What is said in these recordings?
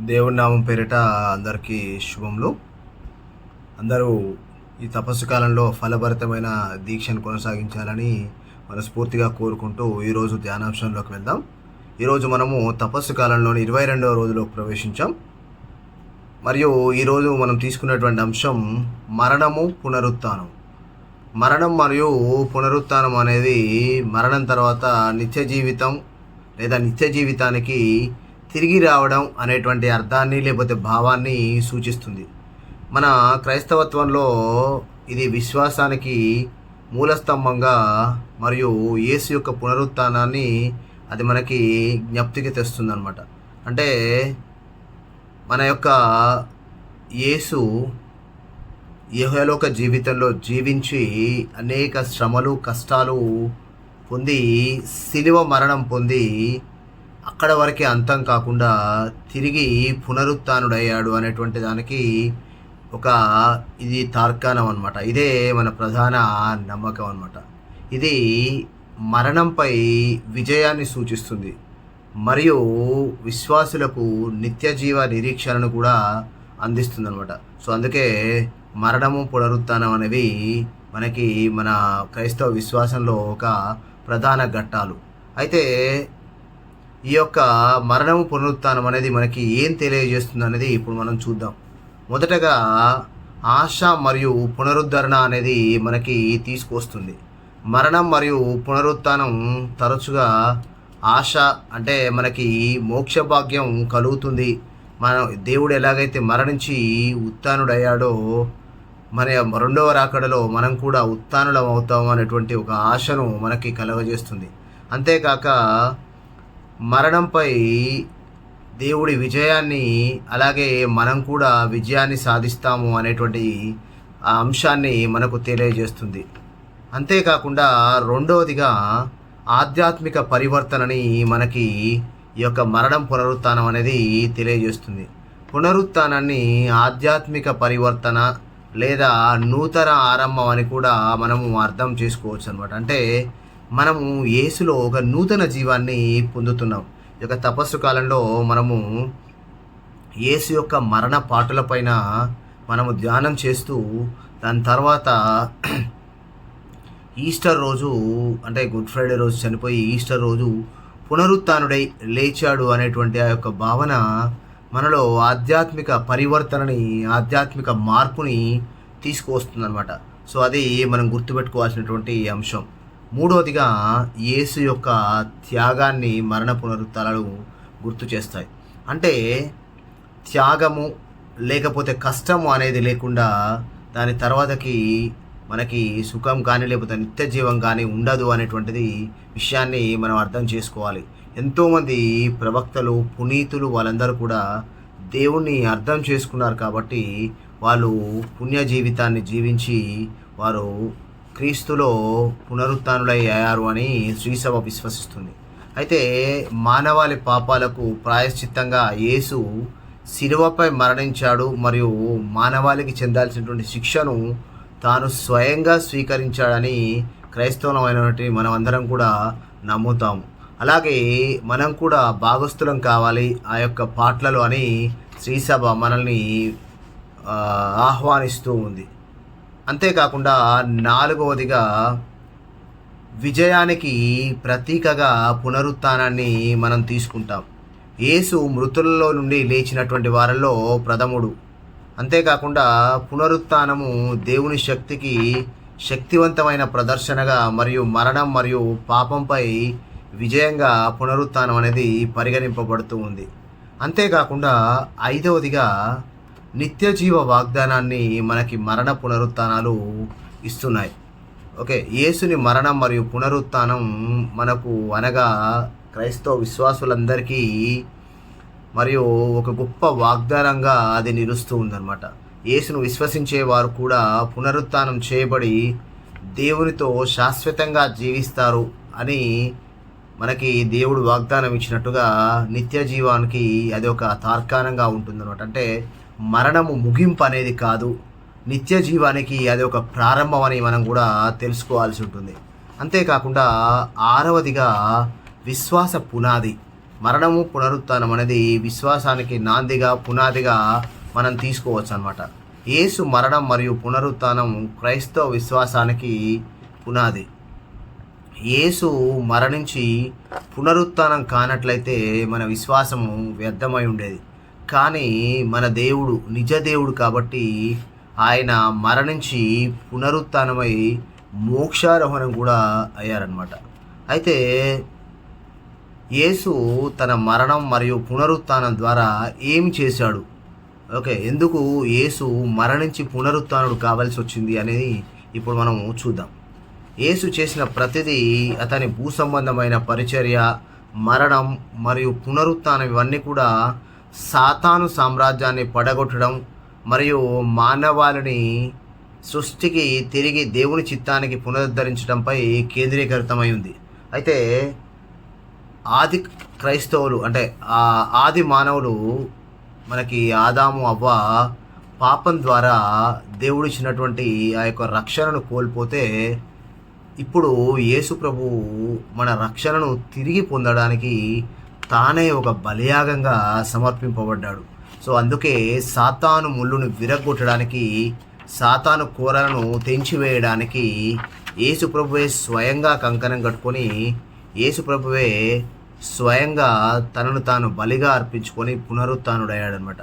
దేవుడి నామం పేరిట అందరికీ శుభములు. అందరూ ఈ తపస్సు కాలంలో ఫలభరితమైన దీక్షను కొనసాగించాలని మనస్ఫూర్తిగా కోరుకుంటూ ఈరోజు ధ్యానాంశంలోకి వెళ్దాం. ఈరోజు మనము తపస్సు కాలంలోని ఇరవై రెండవ రోజులో ప్రవేశించాం. మరియు ఈరోజు మనం తీసుకున్నటువంటి అంశం మరణము పునరుత్థానం. మరణం మరియు పునరుత్థానం అనేది మరణం తర్వాత నిత్య జీవితం లేదా నిత్య జీవితానికి తిరిగి రావడం అనేటువంటి అర్థాన్ని లేకపోతే భావాన్ని సూచిస్తుంది. మన క్రైస్తవత్వంలో ఇది విశ్వాసానికి మూలస్తంభంగా మరియు యేసు యొక్క పునరుత్థానాన్ని అది మనకి జ్ఞప్తికి తెస్తుందనమాట అంటే మన యొక్క యేసు యహలోక జీవితంలో జీవించి అనేక శ్రమలు కష్టాలు పొంది శిలువ మరణం పొంది అక్కడ వరకే అంతం కాకుండా తిరిగి పునరుత్డయ్యాడు అనేటువంటి దానికి ఒక ఇది తార్కాణం అనమాట ఇదే మన ప్రధాన నమ్మకం అనమాట ఇది మరణంపై విజయాన్ని సూచిస్తుంది. మరియు విశ్వాసులకు నిత్య జీవ నిరీక్షణను కూడా అందిస్తుంది అనమాట సో అందుకే మరణము పునరుత్నం అనేవి మనకి మన క్రైస్తవ విశ్వాసంలో ఒక ప్రధాన ఘట్టాలు. అయితే ఈ యొక్క మరణము పునరుత్నం అనేది మనకి ఏం తెలియజేస్తుంది అనేది ఇప్పుడు మనం చూద్దాం. మొదటగా ఆశ మరియు పునరుద్ధరణ అనేది మనకి తీసుకొస్తుంది. మరణం మరియు పునరుత్థానం తరచుగా ఆశ అంటే మనకి మోక్ష భాగ్యం కలుగుతుంది. మన దేవుడు ఎలాగైతే మరణించి ఉత్థానుడయ్యాడో మన రెండవ రాకడలో మనం కూడా ఉత్తానులం అవుతాం అనేటువంటి ఒక ఆశను మనకి కలగజేస్తుంది. అంతేకాక మరణంపై దేవుడి విజయాన్ని అలాగే మనం కూడా విజయాన్ని సాధిస్తాము అనేటువంటి ఆ అంశాన్ని మనకు తెలియజేస్తుంది. అంతేకాకుండా రెండవదిగా ఆధ్యాత్మిక పరివర్తనని మనకి ఈ యొక్క మరణం పునరుత్నం అనేది తెలియజేస్తుంది. పునరుత్నాన్ని ఆధ్యాత్మిక పరివర్తన లేదా నూతన ఆరంభం అని కూడా మనము అర్థం చేసుకోవచ్చు అనమాట అంటే మనము యేసులో ఒక నూతన జీవాన్ని పొందుతున్నాం. ఈ యొక్క తపస్సు కాలంలో మనము యేసు యొక్క మరణ పాటలపైన మనము ధ్యానం చేస్తూ దాని తర్వాత ఈస్టర్ రోజు అంటే గుడ్ ఫ్రైడే రోజు చనిపోయి ఈస్టర్ రోజు పునరుత్డై లేచాడు అనేటువంటి ఆ యొక్క భావన మనలో ఆధ్యాత్మిక పరివర్తనని ఆధ్యాత్మిక మార్పుని తీసుకువస్తుందన్నమాట. సో అది మనం గుర్తుపెట్టుకోవాల్సినటువంటి అంశం. మూడవదిగా యేసు యొక్క త్యాగాన్ని మరణ పునరుత్థానాలు గుర్తు చేస్తాయి. అంటే త్యాగము లేకపోతే కష్టము అనేది లేకుండా దాని తర్వాతకి మనకి సుఖం కానీ లేకపోతే నిత్య జీవం కానీ ఉండదు అనేటువంటిది విషయాన్ని మనం అర్థం చేసుకోవాలి. ఎంతోమంది ప్రవక్తలు పునీతులు వాళ్ళందరూ కూడా దేవుణ్ణి అర్థం చేసుకున్నారు కాబట్టి వాళ్ళు పుణ్య జీవితాన్ని జీవించి వారు క్రీస్తులో పునరుత్నులయ్యారు అని శ్రీసభ విశ్వసిస్తుంది. అయితే మానవాళి పాపాలకు ప్రాయశ్చిత్తంగా యేసు శిలువపై మరణించాడు మరియు మానవాళికి చెందాల్సినటువంటి శిక్షను తాను స్వయంగా స్వీకరించాడని క్రైస్తవమైనటువంటి మనం అందరం కూడా నమ్ముతాము అలాగే మనం కూడా భాగస్థులం కావాలి ఆ యొక్క పాటలలో అని శ్రీసభ మనల్ని ఆహ్వానిస్తూ ఉంది. అంతేకాకుండా నాలుగవదిగా విజయానికి ప్రతీకగా పునరుత్నాన్ని మనం తీసుకుంటాం. యేసు మృతులలో నుండి లేచినటువంటి వారిలో ప్రథముడు. అంతేకాకుండా పునరుత్నము దేవుని శక్తికి శక్తివంతమైన ప్రదర్శనగా మరియు మరణం మరియు పాపంపై విజయంగా పునరుత్నం అనేది పరిగణింపబడుతూ ఉంది. అంతేకాకుండా ఐదవదిగా నిత్య జీవ వాగ్దానాన్ని మనకి మరణ పునరుత్నాలు ఇస్తున్నాయి. ఓకే యేసుని మరణం మరియు పునరుత్నం మనకు అనగా క్రైస్తవ విశ్వాసులందరికీ మరియు ఒక గొప్ప వాగ్దానంగా అది నిలుస్తూ ఉందన్నమాట. యేసును విశ్వసించే వారు కూడా పునరుత్నం చేయబడి దేవునితో శాశ్వతంగా జీవిస్తారు అని మనకి దేవుడు వాగ్దానం ఇచ్చినట్టుగా నిత్య జీవానికి అది ఒక తార్కాణంగా ఉంటుందన్నమాట. అంటే మరణము ముగింపు అనేది కాదు. నిత్య జీవానికి అది ఒక ప్రారంభం అని మనం కూడా తెలుసుకోవాల్సి ఉంటుంది. అంతేకాకుండా ఆరవదిగా విశ్వాస పునాది. మరణము పునరుత్నం అనేది విశ్వాసానికి నాందిగా పునాదిగా మనం తీసుకోవచ్చు అనమాట యేసు మరణం మరియు పునరుత్నం క్రైస్తవ విశ్వాసానికి పునాది. యేసు మరణించి పునరుత్థానం కానట్లయితే మన విశ్వాసము వ్యర్థమై ఉండేది. కానీ మన దేవుడు నిజ దేవుడు కాబట్టి ఆయన మరణించి పునరుత్థానమై మోక్షారోహణం కూడా అయ్యారనమాట అయితే యేసు తన మరణం మరియు పునరుత్నం ద్వారా ఏం చేశాడు? ఓకే ఎందుకు యేసు మరణించి పునరుత్థానుడు కావాల్సి వచ్చింది అనేది ఇప్పుడు మనం చూద్దాం. యేసు చేసిన ప్రతిదీ అతని భూ సంబంధమైన పరిచర్య మరణం మరియు పునరుత్నం ఇవన్నీ కూడా సాతాను సామ్రాజ్యాన్ని పడగొట్టడం మరియు మానవాళిని సృష్టికి తిరిగి దేవుని చిత్తానికి పునరుద్ధరించడంపై కేంద్రీకృతమై ఉంది. అయితే ఆది క్రైస్తవులు అంటే ఆ ఆది మానవులు మనకి ఆదాము అవ్వ పాపం ద్వారా దేవుడిచ్చినటువంటి ఆ యొక్క రక్షణను కోల్పోతే ఇప్పుడు యేసు ప్రభు మన రక్షణను తిరిగి పొందడానికి తానే ఒక బలియాగంగా సమర్పింపబడ్డాడు. సో అందుకే సాతాను ముళ్ళును విరగొట్టడానికి సాతాను కూరలను తెంచివేయడానికి యేసుప్రభువే స్వయంగా కంకణం కట్టుకొని యేసుప్రభువే స్వయంగా తనను తాను బలిగా అర్పించుకొని పునరుత్డయ్యాడనమాట.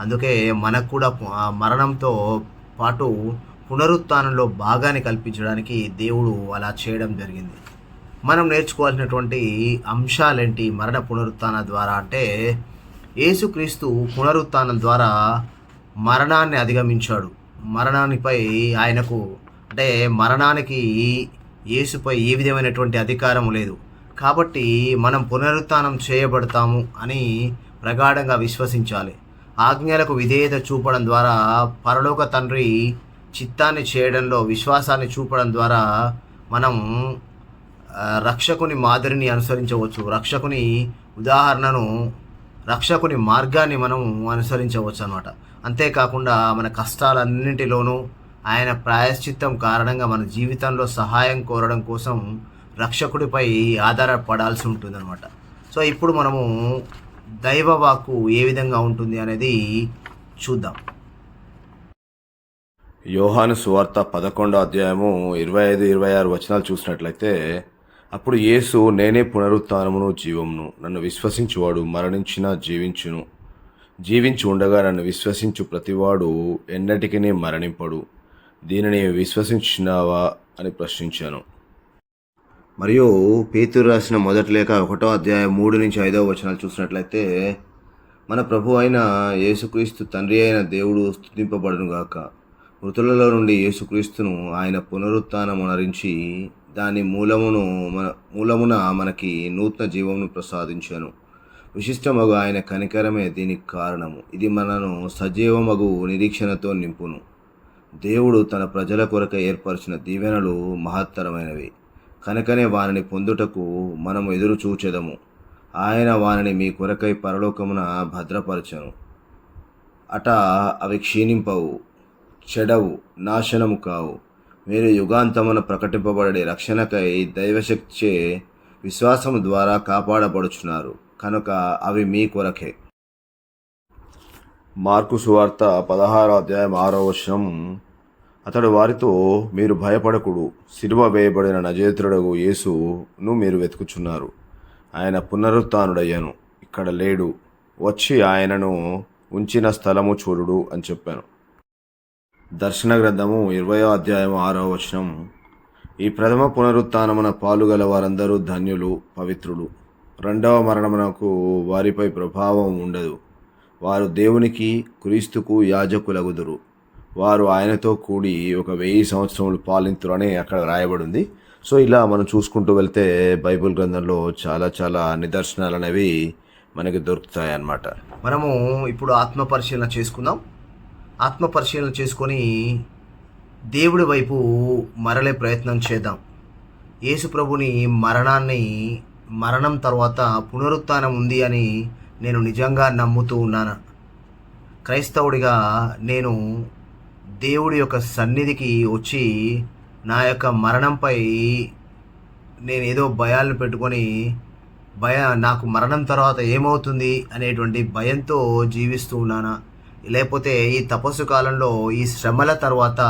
అందుకే మనకు కూడా ఆ మరణంతో పాటు పునరుత్నంలో భాగాన్ని కల్పించడానికి దేవుడు అలా చేయడం జరిగింది. మనం నేర్చుకోవాల్సినటువంటి అంశాలేంటి? మరణ పునరుత్థాన ద్వారా అంటే యేసుక్రీస్తు పునరుత్థానం ద్వారా మరణాన్ని అధిగమించాడు. మరణానిపై ఆయనకు అంటే మరణానికి యేసుపై ఏ విధమైనటువంటి అధికారం లేదు. కాబట్టి మనం పునరుత్థానం చేయబడతాము అని ప్రగాఢంగా విశ్వసించాలి. ఆజ్ఞలకు విధేయత చూపడం ద్వారా పరలోక తండ్రి చిత్తాన్ని చేయడంలో విశ్వాసాన్ని చూపడం ద్వారా మనం రక్షకుని మాదిరిని అనుసరించవచ్చు. రక్షకుని ఉదాహరణను రక్షకుని మార్గాన్ని మనం అనుసరించవచ్చు అనమాట అంతేకాకుండా మన కష్టాలన్నింటిలోనూ ఆయన ప్రాయశ్చిత్తం కారణంగా మన జీవితంలో సహాయం కోరడం కోసం రక్షకుడిపై ఆధారపడాల్సి ఉంటుందన్నమాట. సో ఇప్పుడు మనము దైవవాకు ఏ విధంగా ఉంటుంది అనేది చూద్దాం. యోహాను సువార్త పదకొండో అధ్యాయము ఇరవై ఐదు ఇరవై ఆరు వచనాలు చూసినట్లయితే అప్పుడు యేసు నేనే పునరుత్నమును జీవమును. నన్ను విశ్వసించువాడు మరణించినా జీవించును. జీవించి ఉండగా నన్ను విశ్వసించు ప్రతివాడు ఎన్నటికీ మరణింపడు. దీనిని విశ్వసించినావా అని ప్రశ్నించాను. మరియు పేతురు రాసిన మొదటి లేఖ ఒకటో అధ్యాయం మూడు నుంచి ఐదవ వచనాలు చూసినట్లయితే మన ప్రభు అయిన యేసుక్రీస్తు తండ్రి అయిన దేవుడు స్థుతింపబడును గాక మృతులలో నుండి యేసుక్రీస్తును ఆయన పునరుత్నము అనరించి దాని మూలమును మన మూలమున మనకి నూతన జీవమును ప్రసాదించాను. విశిష్టమగు ఆయన కనికరమే దీనికి కారణము. ఇది మనను సజీవమగు నిరీక్షణతో నింపును. దేవుడు తన ప్రజల కొరక ఏర్పరిచిన దీవెనలు మహత్తరమైనవి. కనుకనే వారిని పొందుటకు మనము ఎదురు చూచెదము. ఆయన వారిని మీ కొరకై పరలోకమున భద్రపరచను. అట అవి క్షీణింపవు. చెడవు నాశనము కావు. మీరు యుగాంతమున ప్రకటింపబడే రక్షణకై దైవశక్తిచే విశ్వాసము ద్వారా కాపాడబడుచున్నారు. కనుక అవి మీ కొరకే. మార్కు సువార్త పదహారో అధ్యాయం ఆరో వచనం. అతడు వారితో మీరు భయపడకుడు సిలువ వేయబడిన నజేతుడగు యేసును మీరు వెతుకుచున్నారు. ఆయన పునరుత్డయ్యాను ఇక్కడ లేడు. వచ్చి ఆయనను ఉంచిన స్థలము చూడుడు అని చెప్పాను. దర్శన గ్రంథము ఇరవయో అధ్యాయం ఆరో వచనం. ఈ ప్రథమ పునరుత్నమున పాలుగల వారందరూ ధన్యులు పవిత్రులు. రెండవ మరణమునకు వారిపై ప్రభావం ఉండదు. వారు దేవునికి క్రీస్తుకు యాజకులగుదురు. వారు ఆయనతో కూడి ఒక వెయ్యి సంవత్సరములు పాలింతురు అని అక్కడ రాయబడి ఉంది సో ఇలా మనం చూసుకుంటూ వెళ్తే బైబిల్ గ్రంథంలో చాలా చాలా నిదర్శనాలు అనేవి మనకి దొరుకుతాయి అన్నమాట మనము ఇప్పుడు ఆత్మ పరిశీలన చేసుకుందాం. ఆత్మ పరిశీలన చేసుకొని దేవుడి వైపు మరలే ప్రయత్నం చేద్దాం. యేసు ప్రభుని మరణాన్ని మరణం తర్వాత పునరుత్నం ఉంది అని నేను నిజంగా నమ్ముతూ ఉన్నాను? క్రైస్తవుడిగా నేను దేవుడి యొక్క సన్నిధికి వచ్చి నా యొక్క మరణంపై నేను ఏదో భయాలను పెట్టుకొని భయ నాకు మరణం తర్వాత ఏమవుతుంది అనేటువంటి భయంతో జీవిస్తూ ఉన్నానా? లేకపోతే ఈ తపస్సు కాలంలో ఈ శ్రమల తర్వాత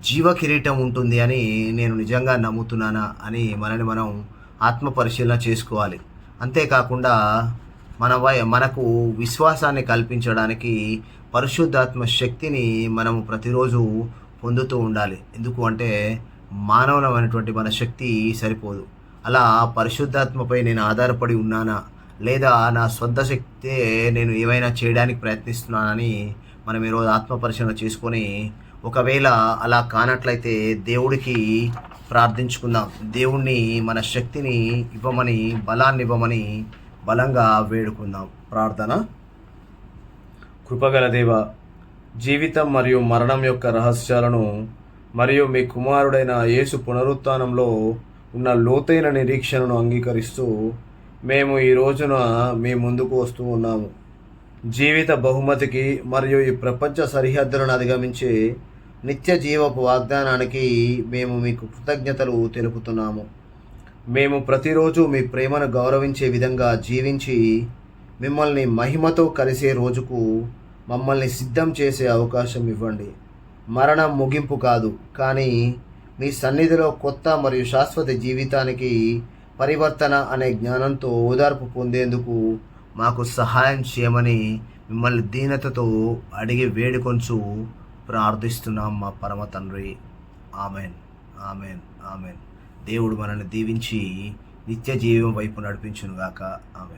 జీవ కిరీటం ఉంటుంది అని నేను నిజంగా నమ్ముతున్నానా అని మనని మనం ఆత్మ పరిశీలన చేసుకోవాలి. అంతేకాకుండా మన వై మనకు విశ్వాసాన్ని కల్పించడానికి పరిశుద్ధాత్మ శక్తిని మనము ప్రతిరోజు పొందుతూ ఉండాలి. ఎందుకు అంటే మానవనమైనటువంటి మన శక్తి సరిపోదు. అలా పరిశుద్ధాత్మపై నేను ఆధారపడి ఉన్నానా లేదా నా సొంత శక్తే నేను ఏమైనా చేయడానికి ప్రయత్నిస్తున్నానని మనం ఈరోజు ఆత్మపరిశీలన చేసుకొని ఒకవేళ అలా కానట్లయితే దేవుడికి ప్రార్థించుకుందాం. దేవుణ్ణి మన శక్తిని ఇవ్వమని బలాన్ని ఇవ్వమని బలంగా వేడుకుందాం. ప్రార్థన. కృపగల దేవ జీవితం మరియు మరణం యొక్క రహస్యాలను మరియు మీ కుమారుడైన యేసు పునరుత్థానంలో ఉన్న లోతైన నిరీక్షణను అంగీకరిస్తూ మేము ఈ రోజున మీ ముందుకు వస్తూ ఉన్నాము. జీవిత బహుమతికి మరియు ఈ ప్రపంచ సరిహద్దులను అధిగమించే నిత్య జీవపు వాగ్దానానికి మేము మీకు కృతజ్ఞతలు తెలుపుతున్నాము. మేము ప్రతిరోజు మీ ప్రేమను గౌరవించే విధంగా జీవించి మిమ్మల్ని మహిమతో కలిసే రోజుకు మమ్మల్ని సిద్ధం చేసే అవకాశం ఇవ్వండి. మరణం ముగింపు కాదు కానీ మీ సన్నిధిలో కొత్త మరియు శాశ్వత జీవితానికి పరివర్తన అనే జ్ఞానంతో ఓదార్పు పొందేందుకు మాకు సహాయం చేయమని మిమ్మల్ని దీనతతో అడిగి వేడుకొంచు ప్రార్థిస్తున్నాం మా పరమ తండ్రి. ఆమెన్. ఆమెన్. ఆమెన్. దేవుడు మనల్ని దీవించి నిత్య జీవం వైపు నడిపించునుగాక. ఆమెన్.